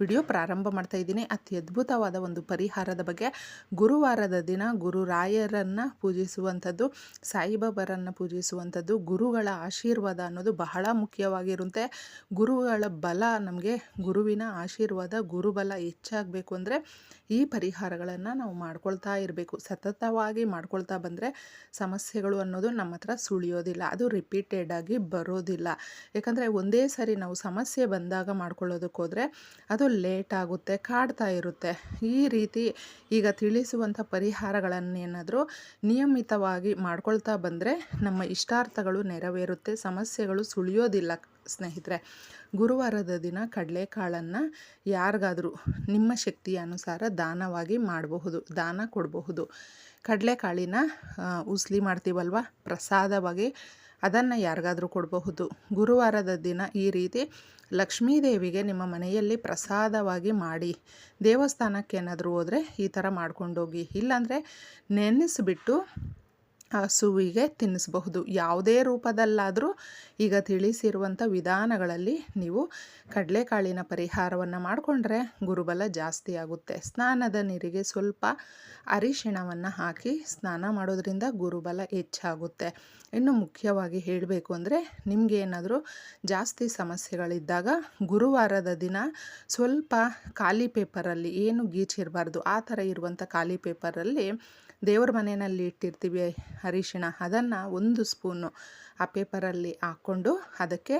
Video ಪ್ರಾರಂಭ ಮಾಡ್ತಾ ಇದ್ದೀನಿ. ಅತಿ ಅದ್ಭುತವಾದ ಒಂದು ಪರಿಹಾರದ ಬಗ್ಗೆ ಗುರುವಾರದ ದಿನ ಗುರುರಾಯರನ್ನು ಪೂಜಿಸುವಂಥದ್ದು, ಸಾಯಿಬಾಬರನ್ನು ಪೂಜಿಸುವಂಥದ್ದು, ಗುರುಗಳ ಆಶೀರ್ವಾದ ಅನ್ನೋದು ಬಹಳ ಮುಖ್ಯವಾಗಿರುತ್ತೆ. ಗುರುಗಳ ಬಲ ನಮಗೆ ಗುರುವಿನ ಆಶೀರ್ವಾದ, ಗುರುಬಲ ಹೆಚ್ಚಾಗಬೇಕು ಅಂದರೆ ಈ ಪರಿಹಾರಗಳನ್ನು ನಾವು ಮಾಡ್ಕೊಳ್ತಾ ಇರಬೇಕು. ಸತತವಾಗಿ ಮಾಡ್ಕೊಳ್ತಾ ಬಂದರೆ ಸಮಸ್ಯೆಗಳು ಅನ್ನೋದು ನಮ್ಮ ಹತ್ರ ಸುಳಿಯೋದಿಲ್ಲ. ಅದು ರಿಪೀಟೆಡ್ ಆಗಿ ಬರೋದಿಲ್ಲ. ಯಾಕಂದರೆ ಒಂದೇ ಸರಿ ನಾವು ಸಮಸ್ಯೆ ಬಂದಾಗ ಮಾಡ್ಕೊಳ್ಳೋದಕ್ಕೋದ್ರೆ ಅದು ಲೇಟ್ ಆಗುತ್ತೆ, ಕಾಡ್ತಾ ಇರುತ್ತೆ. ಈ ರೀತಿ ಈಗ ತಿಳಿಸುವಂಥ ಪರಿಹಾರಗಳನ್ನೇನಾದರೂ ನಿಯಮಿತವಾಗಿ ಮಾಡ್ಕೊಳ್ತಾ ಬಂದರೆ ನಮ್ಮ ಇಷ್ಟಾರ್ಥಗಳು ನೆರವೇರುತ್ತೆ, ಸಮಸ್ಯೆಗಳು ಸುಳಿಯೋದಿಲ್ಲ ಸ್ನೇಹಿತರೆ. ಗುರುವಾರದ ದಿನ ಕಡಲೆಕಾಳನ್ನು ಯಾರಿಗಾದರೂ ನಿಮ್ಮ ಶಕ್ತಿಯ ಅನುಸಾರ ದಾನವಾಗಿ ಮಾಡಬಹುದು, ದಾನ ಕೊಡಬಹುದು. ಕಡಲೆಕಾಳಿನ ಉಸ್ಲಿ ಮಾಡ್ತೀವಲ್ವ? ಪ್ರಸಾದವಾಗಿ ಅದನ್ನು ಯಾರಿಗಾದರೂ ಕೊಡಬಹುದು. ಗುರುವಾರದ ದಿನ ಈ ರೀತಿ ಲಕ್ಷ್ಮೀದೇವಿಗೆ ನಿಮ್ಮ ಮನೆಯಲ್ಲಿ ಪ್ರಸಾದವಾಗಿ ಮಾಡಿ, ದೇವಸ್ಥಾನಕ್ಕೆ ಏನಾದರೂ ಹೋದರೆ ಈ ಥರ ಮಾಡ್ಕೊಂಡೋಗಿ. ಇಲ್ಲಾಂದರೆ ನೆನೆಸ್ಬಿಟ್ಟು ಹಸುವಿಗೆ ತಿನ್ನಿಸಬಹುದು. ಯಾವುದೇ ರೂಪದಲ್ಲಾದರೂ ಈಗ ತಿಳಿಸಿರುವಂಥ ವಿಧಾನಗಳಲ್ಲಿ ನೀವು ಕಡಲೆಕಾಳಿನ ಪರಿಹಾರವನ್ನು ಮಾಡಿಕೊಂಡ್ರೆ ಗುರುಬಲ ಜಾಸ್ತಿ ಆಗುತ್ತೆ. ಸ್ನಾನದ ನೀರಿಗೆ ಸ್ವಲ್ಪ ಅರಿಶಿಣವನ್ನು ಹಾಕಿ ಸ್ನಾನ ಮಾಡೋದ್ರಿಂದ ಗುರುಬಲ ಹೆಚ್ಚಾಗುತ್ತೆ. ಇನ್ನು ಮುಖ್ಯವಾಗಿ ಹೇಳಬೇಕು ಅಂದರೆ ನಿಮಗೇನಾದರೂ ಜಾಸ್ತಿ ಸಮಸ್ಯೆಗಳಿದ್ದಾಗ ಗುರುವಾರದ ದಿನ ಸ್ವಲ್ಪ ಖಾಲಿ ಪೇಪರಲ್ಲಿ ಏನು ಗೀಚಿರಬಾರ್ದು, ಆ ಥರ ಇರುವಂಥ ಖಾಲಿ ಪೇಪರಲ್ಲಿ ದೇವ್ರ ಮನೆಯಲ್ಲಿ ಇಟ್ಟಿರ್ತೀವಿ ಅರಿಶಿಣ ಅದನ್ನು ಒಂದು ಸ್ಪೂನು ಆ ಪೇಪರಲ್ಲಿ ಹಾಕ್ಕೊಂಡು ಅದಕ್ಕೆ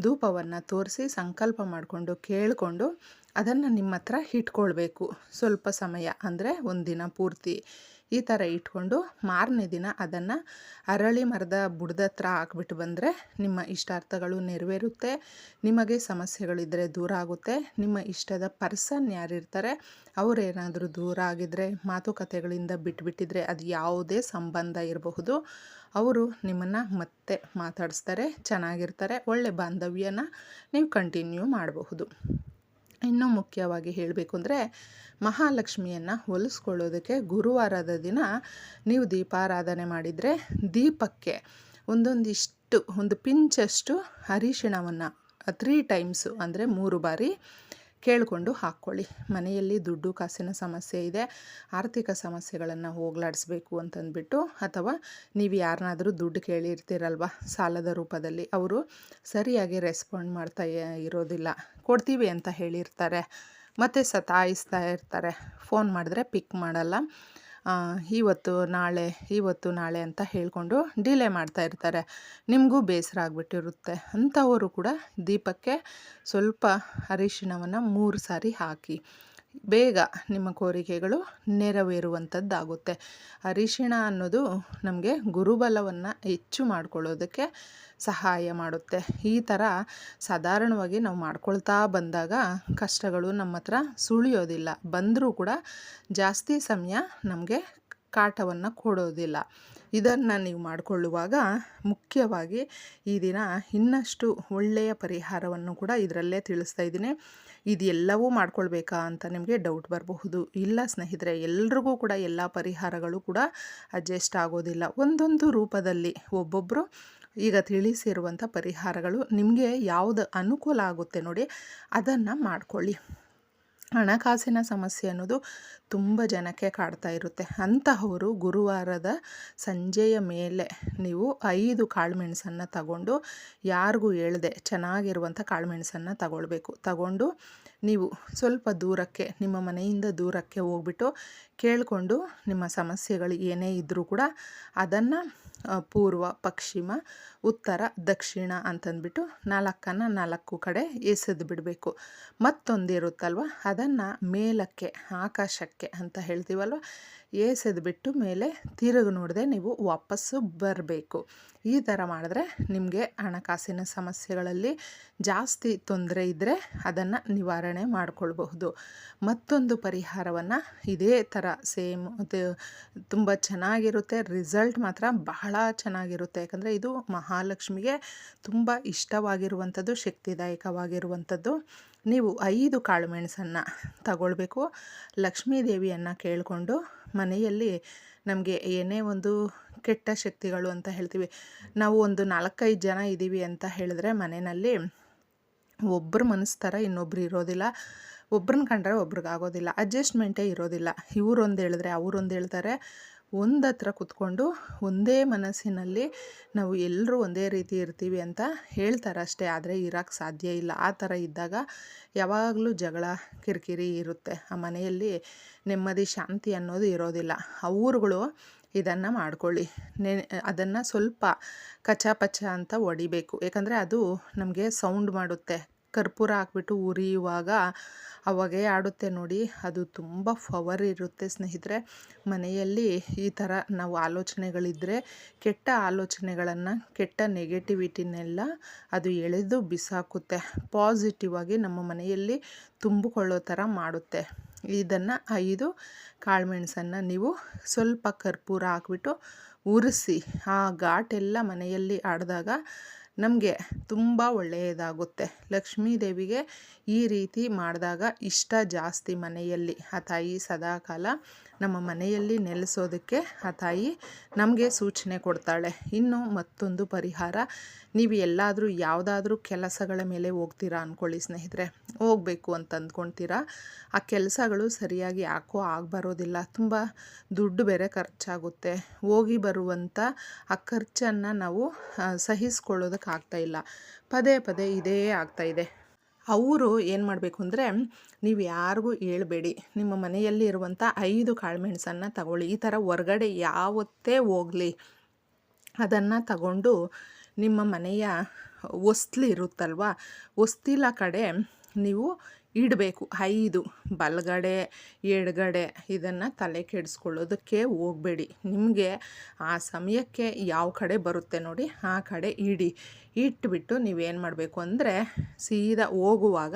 ಧೂಪವನ್ನು ತೋರಿಸಿ ಸಂಕಲ್ಪ ಮಾಡಿಕೊಂಡು ಕೇಳಿಕೊಂಡು ಅದನ್ನು ನಿಮ್ಮ ಹತ್ರ ಇಟ್ಕೊಳ್ಬೇಕು. ಸ್ವಲ್ಪ ಸಮಯ, ಅಂದರೆ ಒಂದು ದಿನ ಪೂರ್ತಿ. ಈ ಥರ ಇಟ್ಕೊಂಡು ಮಾರನೇ ದಿನ ಅದನ್ನು ಅರಳಿ ಮರದ ಬುಡದ ಹತ್ರ ಹಾಕ್ಬಿಟ್ಟು ಬಂದರೆ ನಿಮ್ಮ ಇಷ್ಟಾರ್ಥಗಳು ನೆರವೇರುತ್ತೆ, ನಿಮಗೆ ಸಮಸ್ಯೆಗಳಿದ್ದರೆ ದೂರ ಆಗುತ್ತೆ, ನಿಮ್ಮ ಇಷ್ಟದ ಪರ್ಸನ್ ಯಾರಿರ್ತಾರೆ ಅವರೇನಾದರೂ ದೂರ ಆಗಿದ್ದರೆ ಮಾತುಕತೆಗಳಿಂದ ಬಿಟ್ಬಿಟ್ಟಿದ್ರೆ ಅದು ಯಾವುದೇ ಸಂಬಂಧ ಇರಬಹುದು. ಅವರು ನಿಮ್ಮನ್ನು ಮತ್ತೆ ಮಾತಾಡಿಸ್ತಾರೆ, ಚೆನ್ನಾಗಿರ್ತಾರೆ, ಒಳ್ಳೆ ಬಾಂಧವ್ಯನ ನೀವು ಕಂಟಿನ್ಯೂ ಮಾಡಬಹುದು. ಇನ್ನೂ ಮುಖ್ಯವಾಗಿ ಹೇಳಬೇಕು ಅಂದರೆ ಮಹಾಲಕ್ಷ್ಮಿಯನ್ನು ಹೊಲಿಸ್ಕೊಳ್ಳೋದಕ್ಕೆ ಗುರುವಾರದ ದಿನ ನೀವು ದೀಪಾರಾಧನೆ ಮಾಡಿದರೆ ದೀಪಕ್ಕೆ ಒಂದೊಂದಿಷ್ಟು, ಒಂದು ಪಿಂಚಷ್ಟು ಅರಿಶಿಣವನ್ನು ತ್ರೀ ಟೈಮ್ಸು ಅಂದರೆ ಮೂರು ಬಾರಿ ಕೇಳಿಕೊಂಡು ಹಾಕ್ಕೊಳ್ಳಿ. ಮನೆಯಲ್ಲಿ ದುಡ್ಡು, ಕಾಸಿನ ಸಮಸ್ಯೆ ಇದೆ. ಆರ್ಥಿಕ ಸಮಸ್ಯೆಗಳನ್ನು ಹೋಗ್ಲಾಡಿಸ್ಬೇಕು ಅಂತಂದ್ಬಿಟ್ಟು ಅಥವಾ ನೀವು ಯಾರನ್ನಾದರೂ ದುಡ್ಡು ಕೇಳಿರ್ತೀರಲ್ವ ಸಾಲದ ರೂಪದಲ್ಲಿ, ಅವರು ಸರಿಯಾಗಿ ರೆಸ್ಪಾಂಡ್ ಮಾಡ್ತಾ ಇರೋದಿಲ್ಲ. ಕೊಡ್ತೀವಿ ಅಂತ ಹೇಳಿರ್ತಾರೆ. ಮತ್ತು ಸತಾಯಿಸ್ತಾ ಇರ್ತಾರೆ. ಫೋನ್ ಮಾಡಿದ್ರೆ ಪಿಕ್ ಮಾಡಲ್ಲ. ಇವತ್ತು ನಾಳೆ ಇವತ್ತು ನಾಳೆ ಅಂತ ಹೇಳಿಕೊಂಡು ಡಿಲೇ ಮಾಡ್ತಾ ಇರ್ತಾರೆ. ನಿಮಗೂ ಬೇಸರ ಆಗಿಬಿಟ್ಟಿರುತ್ತೆ. ಅಂಥವರು ಕೂಡ ದೀಪಕ್ಕೆ ಸ್ವಲ್ಪ ಅರಿಶಿಣವನ್ನು ಮೂರು ಸಾರಿ ಹಾಕಿ. ಬೇಗ ನಿಮ್ಮ ಕೋರಿಕೆಗಳು ನೆರವೇರುವಂಥದ್ದಾಗುತ್ತೆ. ಅರಿಶಿಣ ಅನ್ನೋದು ನಮಗೆ ಗುರುಬಲವನ್ನು ಹೆಚ್ಚು ಮಾಡ್ಕೊಳ್ಳೋದಕ್ಕೆ ಸಹಾಯ ಮಾಡುತ್ತೆ. ಈ ಥರ ಸಾಧಾರಣವಾಗಿ ನಾವು ಮಾಡ್ಕೊಳ್ತಾ ಬಂದಾಗ ಕಷ್ಟಗಳು ನಮ್ಮ ಹತ್ರ ಸುಳಿಯೋದಿಲ್ಲ. ಬಂದರೂ ಕೂಡ ಜಾಸ್ತಿ ಸಮಯ ನಮಗೆ ಕಾಟವನ್ನು ಕೊಡೋದಿಲ್ಲ. ಇದನ್ನು ನೀವು ಮಾಡಿಕೊಳ್ಳುವಾಗ ಮುಖ್ಯವಾಗಿ ಈ ದಿನ ಇನ್ನಷ್ಟು ಒಳ್ಳೆಯ ಪರಿಹಾರವನ್ನು ಕೂಡ ಇದರಲ್ಲೇ ತಿಳಿಸ್ತಾ ಇದ್ದೀನಿ. ಇದೆಲ್ಲವೂ ಮಾಡ್ಕೊಳ್ಬೇಕಾ ಅಂತ ನಿಮಗೆ ಡೌಟ್ ಬರಬಹುದು. ಇಲ್ಲ ಸ್ನೇಹಿತರೆ, ಎಲ್ರಿಗೂ ಕೂಡ ಎಲ್ಲ ಪರಿಹಾರಗಳು ಕೂಡ ಅಡ್ಜಸ್ಟ್ ಆಗೋದಿಲ್ಲ. ಒಂದೊಂದು ರೂಪದಲ್ಲಿ ಒಬ್ಬೊಬ್ಬರು ಈಗ ತಿಳಿಸಿರುವಂಥ ಪರಿಹಾರಗಳು ನಿಮಗೆ ಯಾವುದು ಅನುಕೂಲ ಆಗುತ್ತೆ ನೋಡಿ, ಅದನ್ನು ಮಾಡ್ಕೊಳ್ಳಿ. ಹಣಕಾಸಿನ ಸಮಸ್ಯೆ ಅನ್ನೋದು ತುಂಬ ಜನಕ್ಕೆ ಕಾಡ್ತಾ ಇರುತ್ತೆ. ಅಂತಹವರು ಗುರುವಾರದ ಸಂಜೆಯ ಮೇಲೆ ನೀವು ಐದು ಕಾಳುಮೆಣಸನ್ನು ತಗೊಂಡು ಯಾರಿಗೂ ಹೇಳ್ದೆ ಚೆನ್ನಾಗಿರುವಂಥ ಕಾಳುಮೆಣಸನ್ನು ತಗೊಳ್ಬೇಕು. ತಗೊಂಡು ನೀವು ಸ್ವಲ್ಪ ದೂರಕ್ಕೆ, ನಿಮ್ಮ ಮನೆಯಿಂದ ದೂರಕ್ಕೆ ಹೋಗ್ಬಿಟ್ಟು ಕೇಳಿಕೊಂಡು ನಿಮ್ಮ ಸಮಸ್ಯೆಗಳು ಏನೇ ಇದ್ದರೂ ಕೂಡ ಅದನ್ನು ಪೂರ್ವ, ಪಶ್ಚಿಮ, ಉತ್ತರ, ದಕ್ಷಿಣ ಅಂತಂದ್ಬಿಟ್ಟು ನಾಲ್ಕನ್ನು ನಾಲ್ಕು ಕಡೆ ಎಸೆದು ಬಿಡಬೇಕು. ಮತ್ತೊಂದಿರುತ್ತಲ್ವ? ಅದನ್ನು ಮೇಲಕ್ಕೆ, ಆಕಾಶಕ್ಕೆ ಅಂತ ಹೇಳ್ತೀವಲ್ವ? ಎಸೆದು ಬಿಟ್ಟು ಮೇಲೆ ತಿರುಗಿ ನೋಡದೆ ನೀವು ವಾಪಸ್ಸು ಬರಬೇಕು. ಈ ಥರ ಮಾಡಿದ್ರೆ ನಿಮಗೆ ಹಣಕಾಸಿನ ಸಮಸ್ಯೆಗಳಲ್ಲಿ ಜಾಸ್ತಿ ತೊಂದರೆ ಇದ್ದರೆ ಅದನ್ನು ನಿವಾರಣೆ ಮಾಡಿಕೊಳ್ಬಹುದು. ಮತ್ತೊಂದು ಪರಿಹಾರವನ್ನು ಇದೇ ಥರ ಸೇಮ್ ತುಂಬ ಚೆನ್ನಾಗಿರುತ್ತೆ. ರಿಸಲ್ಟ್ ಮಾತ್ರ ಬಹಳ ಚೆನ್ನಾಗಿರುತ್ತೆ. ಯಾಕಂದರೆ ಇದು ಮಹಾಲಕ್ಷ್ಮಿಗೆ ತುಂಬ ಇಷ್ಟವಾಗಿರುವಂಥದ್ದು, ಶಕ್ತಿದಾಯಕವಾಗಿರುವಂಥದ್ದು. ನೀವು ಐದು ಕಾಳುಮೆಣಸನ್ನು ತಗೊಳ್ಬೇಕು. ಲಕ್ಷ್ಮೀ ದೇವಿಯನ್ನು ಕೇಳಿಕೊಂಡು ಮನೆಯಲ್ಲಿ ನಮಗೆ ಏನೇ ಒಂದು ಕೆಟ್ಟ ಶಕ್ತಿಗಳು ಅಂತ ಹೇಳ್ತೀವಿ. ನಾವು ಒಂದು ನಾಲ್ಕೈದು ಜನ ಇದ್ದೀವಿ ಅಂತ ಹೇಳಿದ್ರೆ ಮನೆಯಲ್ಲಿ ಒಬ್ಬರು ಮನಸ್ಸು ಥರ ಇನ್ನೊಬ್ರು ಇರೋದಿಲ್ಲ. ಒಬ್ರನ್ನ ಕಂಡ್ರೆ ಒಬ್ರಿಗಾಗೋದಿಲ್ಲ ಅಡ್ಜಸ್ಟ್ಮೆಂಟೇ ಇರೋದಿಲ್ಲ. ಇವ್ರೊಂದು ಹೇಳಿದ್ರೆ ಅವ್ರೊಂದು ಹೇಳ್ತಾರೆ. ಒಂದು ಹತ್ರ ಕುತ್ಕೊಂಡು ಒಂದೇ ಮನಸ್ಸಿನಲ್ಲಿ ನಾವು ಎಲ್ಲರೂ ಒಂದೇ ರೀತಿ ಇರ್ತೀವಿ ಅಂತ ಹೇಳ್ತಾರೆ ಅಷ್ಟೇ. ಆದರೆ ಇರೋಕ್ಕೆ ಸಾಧ್ಯ ಇಲ್ಲ. ಆ ಥರ ಇದ್ದಾಗ ಯಾವಾಗಲೂ ಜಗಳ, ಕಿರಿಕಿರಿ ಇರುತ್ತೆ. ಆ ಮನೆಯಲ್ಲಿ ನೆಮ್ಮದಿ, ಶಾಂತಿ ಅನ್ನೋದು ಇರೋದಿಲ್ಲ. ಅವ್ರುಗಳು ಇದನ್ನು ಮಾಡ್ಕೊಳ್ಳಿ. ನೆ, ಅದನ್ನು ಸ್ವಲ್ಪ ಕಚಾಪಚ ಅಂತ ಹೊಡಿಬೇಕು. ಯಾಕಂದರೆ ಅದು ನಮಗೆ ಸೌಂಡ್ ಮಾಡುತ್ತೆ. ಕರ್ಪೂರ ಹಾಕ್ಬಿಟ್ಟು ಉರಿಯುವಾಗ ಅವಾಗೇ ಆಡುತ್ತೆ ನೋಡಿ. ಅದು ತುಂಬ ಫವರ್ ಇರುತ್ತೆ ಸ್ನೇಹಿತರೆ. ಮನೆಯಲ್ಲಿ ಈ ಥರ ನಾವು ಆಲೋಚನೆಗಳಿದ್ದರೆ ಕೆಟ್ಟ ಆಲೋಚನೆಗಳನ್ನು, ಕೆಟ್ಟ ನೆಗೆಟಿವಿಟಿನೆಲ್ಲ ಅದು ಎಳೆದು ಬಿಸಾಕುತ್ತೆ. ಪಾಸಿಟಿವ್ ಆಗಿ ನಮ್ಮ ಮನೆಯಲ್ಲಿ ತುಂಬಿಕೊಳ್ಳೋ ಥರ ಮಾಡುತ್ತೆ. ಇದನ್ನು ಐದು ಕಾಳುಮೆಣಸನ್ನು ನೀವು ಸ್ವಲ್ಪ ಕರ್ಪೂರ ಹಾಕ್ಬಿಟ್ಟು ಉರಿಸಿ, ಆ ಘಾಟೆಲ್ಲ ಮನೆಯಲ್ಲಿ ಆಡಿದಾಗ ನಮಗೆ ತುಂಬ ಒಳ್ಳೆಯದಾಗುತ್ತೆ. ಲಕ್ಷ್ಮೀ ದೇವಿಗೆ ಈ ರೀತಿ ಮಾಡಿದಾಗ ಇಷ್ಟ ಜಾಸ್ತಿ ಮನೆಯಲ್ಲಿ. ಆ ತಾಯಿ ಸದಾಕಾಲ ನಮ್ಮ ಮನೆಯಲ್ಲಿ ನೆಲೆಸೋದಕ್ಕೆ ಆ ತಾಯಿ ನಮಗೆ ಸೂಚನೆ ಕೊಡ್ತಾಳೆ. ಇನ್ನು ಮತ್ತೊಂದು ಪರಿಹಾರ, ನೀವು ಎಲ್ಲಾದರೂ ಯಾವುದಾದ್ರೂ ಕೆಲಸಗಳ ಮೇಲೆ ಹೋಗ್ತೀರಾ ಅಂದ್ಕೊಳ್ಳಿ ಸ್ನೇಹಿತರೆ. ಹೋಗಬೇಕು ಅಂತ ಅಂದ್ಕೊಳ್ತೀರಾ ಆ ಕೆಲಸಗಳು ಸರಿಯಾಗಿ ಯಾಕೋ ಆಗಬರೋದಿಲ್ಲ. ತುಂಬ ದುಡ್ಡು ಬೇರೆ ಖರ್ಚಾಗುತ್ತೆ. ಹೋಗಿ ಬರುವಂಥ ಆ ಖರ್ಚನ್ನು ನಾವು ಸಹಿಸ್ಕೊಳ್ಳೋದಕ್ಕೆ ಆಗ್ತಾಯಿಲ್ಲ ಪದೇ ಪದೇ ಇದೇ ಆಗ್ತಾಯಿದೆ ಅವರು ಏನು ಮಾಡಬೇಕು ಅಂದರೆ, ನೀವು ಯಾರಿಗೂ ಹೇಳ್ಬೇಡಿ. ನಿಮ್ಮ ಮನೆಯಲ್ಲಿ ಇರುವಂಥ ಐದು ಕಾಳುಮೆಣಸನ್ನು ತಗೊಳ್ಳಿ. ಈ ಥರ ಹೊರಗಡೆ ಯಾವತ್ತೇ ಹೋಗಲಿ, ಅದನ್ನು ತಗೊಂಡು ನಿಮ್ಮ ಮನೆಯ ಹೊಸ್ಲು ಇರುತ್ತಲ್ವ, ಹೊಸ್ತಿಲ ಕಡೆ ನೀವು ಇಡಬೇಕು. ಐದು, ಬಲಗಡೆ, ಎಡಗಡೆ ಇದನ್ನು ತಲೆ ಕೆಡಿಸ್ಕೊಳ್ಳೋದಕ್ಕೆ ಹೋಗಬೇಡಿ. ನಿಮಗೆ ಆ ಸಮಯಕ್ಕೆ ಯಾವ ಕಡೆ ಬರುತ್ತೆ ನೋಡಿ, ಆ ಕಡೆ ಇಡಿ. ಇಟ್ಬಿಟ್ಟು ನೀವೇನು ಮಾಡಬೇಕು ಅಂದರೆ ಸೀದಾ ಹೋಗುವಾಗ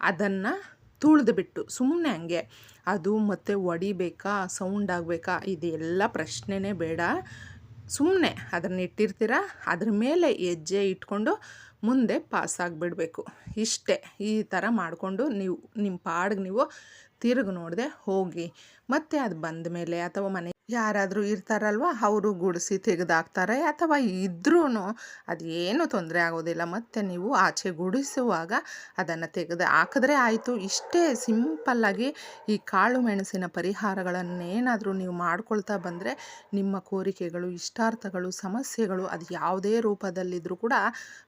ಅದನ್ನು ತುಳಿದ್ಬಿಟ್ಟು ಸುಮ್ಮನೆ ಹಂಗೆ. ಅದು ಮತ್ತೆ ಒಡಿಬೇಕಾ, ಸೌಂಡ್ ಆಗಬೇಕಾ, ಇದೆಲ್ಲ ಪ್ರಶ್ನೆನೇ ಬೇಡ. ಸುಮ್ಮನೆ ಅದನ್ನು ಇಟ್ಟಿರ್ತೀರ, ಅದ್ರ ಮೇಲೆ ಹೆಜ್ಜೆ ಇಟ್ಕೊಂಡು ಮುಂದೆ ಪಾಸ್ ಆಗಿಬಿಡಬೇಕು. ಇಷ್ಟೇ. ಈ ಥರ ಮಾಡಿಕೊಂಡು ನೀವು ನಿಮ್ಮ ಪಾಡಿಗೆ ನೀವು ತಿರುಗಿ ನೋಡಿದೆ ಹೋಗಿ. ಮತ್ತೆ ಅದು ಬಂದ ಮೇಲೆ ಅಥವಾ ಮನೆ ಯಾರಾದರೂ ಇರ್ತಾರಲ್ವ, ಅವರು ಗುಡಿಸಿ ತೆಗೆದಾಕ್ತಾರೆ ಅಥವಾ ಇದ್ರೂ ಅದೇನು ತೊಂದರೆ ಆಗೋದಿಲ್ಲ. ಮತ್ತು ನೀವು ಆಚೆ ಗುಡಿಸುವಾಗ ಅದನ್ನು ತೆಗೆದು ಹಾಕಿದ್ರೆ ಆಯಿತು. ಇಷ್ಟೇ ಸಿಂಪಲ್ಲಾಗಿ ಈ ಕಾಳು ಮೆಣಸಿನ ಪರಿಹಾರಗಳನ್ನೇನಾದರೂ ನೀವು ಮಾಡ್ಕೊಳ್ತಾ ಬಂದರೆ ನಿಮ್ಮ ಕೋರಿಕೆಗಳು, ಇಷ್ಟಾರ್ಥಗಳು, ಸಮಸ್ಯೆಗಳು ಅದು ಯಾವುದೇ ರೂಪದಲ್ಲಿದ್ದರೂ ಕೂಡ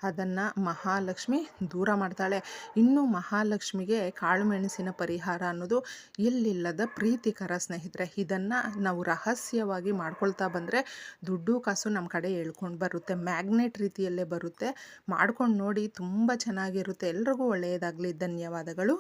ಅದನ್ನು ಮಹಾಲಕ್ಷ್ಮಿ ದೂರ ಮಾಡ್ತಾಳೆ. ಇನ್ನು ಮಹಾಲಕ್ಷ್ಮಿಗೆ ಕಾಳು ಮೆಣಸಿನ ಪರಿಹಾರ ಅನ್ನೋದು ಎಲ್ಲಿಲ್ಲದ ಪ್ರೀತಿಕರ ಸ್ನೇಹಿತರೆ. ಇದನ್ನು ನಾವು ರಹಸ್ಯವಾಗಿ ಮಾಡ್ಕೊಳ್ತಾ ಬಂದರೆ ದುಡ್ಡು ಕಾಸು ನಮ್ಮ ಕಡೆ ಹೇಳ್ಕೊಂಡು ಬರುತ್ತೆ. ಮ್ಯಾಗ್ನೆಟ್ ರೀತಿಯಲ್ಲೇ ಬರುತ್ತೆ. ಮಾಡ್ಕೊಂಡು ನೋಡಿ ತುಂಬ ಚೆನ್ನಾಗಿರುತ್ತೆ. ಎಲ್ರಿಗೂ ಒಳ್ಳೆಯದಾಗಲಿ. ಧನ್ಯವಾದಗಳು.